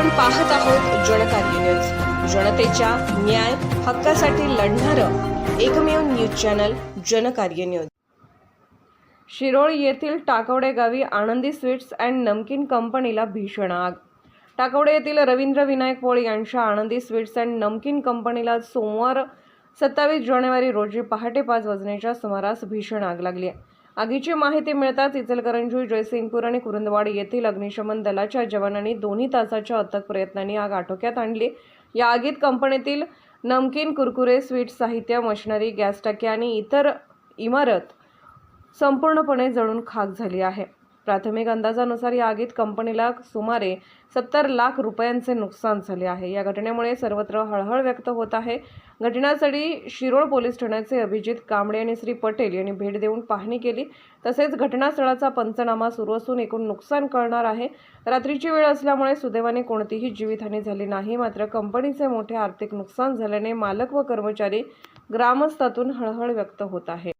आपण पाहत आहोत जनकार्य न्यूज जनतेच्या न्याय हक्कासाठी लढणारं एकमेव news channel Jankarya news Shirol येथील टाकवडे गावी आनंदी स्वीट्स अँड नमकीन कंपनीला भीषण आग. टाकवडे येथील रवींद्र विनायक पोळ यांच्या आनंदी स्वीट्स अँड नमकीन कंपनीला सोमवार सत्तावीस जानेवारी रोजी पहाटे पाच वाजण्याच्या सुमारास भीषण आग लागली आहे. आगीची माहिती मिळताच इचलकरंजी जयसिंगपूर आणि कुरुंदवाड येथील अग्निशमन दलाच्या जवानांनी दोन्ही तासाच्या अथक प्रयत्नांनी आग आटोक्यात आणली. या आगीत कंपनीतील नमकीन कुरकुरे स्वीट साहित्य मशिनरी गॅस टाकी आणि इतर इमारत संपूर्णपणे जळून खाक झाली आहे. प्राथमिक अंदाजानुसार या आगीत कंपनीला सुमारे सत्तर लाख रुपयांचे नुकसान झाले आहे. या घटनेमुळे सर्वत्र हळहळ व्यक्त होत आहे. घटनास्थळी शिरोळ पोलीस ठाण्याचे अभिजित कांबळे आणि श्री पटेल यांनी भेट देऊन पाहणी केली. तसेच घटनास्थळाचा पंचनामा सुरू असून एकूण नुकसान कळणार आहे. रात्रीची वेळ असल्यामुळे सुदैवाने कोणतीही जीवितहानी झाली नाही. मात्र कंपनीचे मोठे आर्थिक नुकसान झाल्याने मालक व कर्मचारी ग्रामस्थातून हळहळ व्यक्त होत आहे.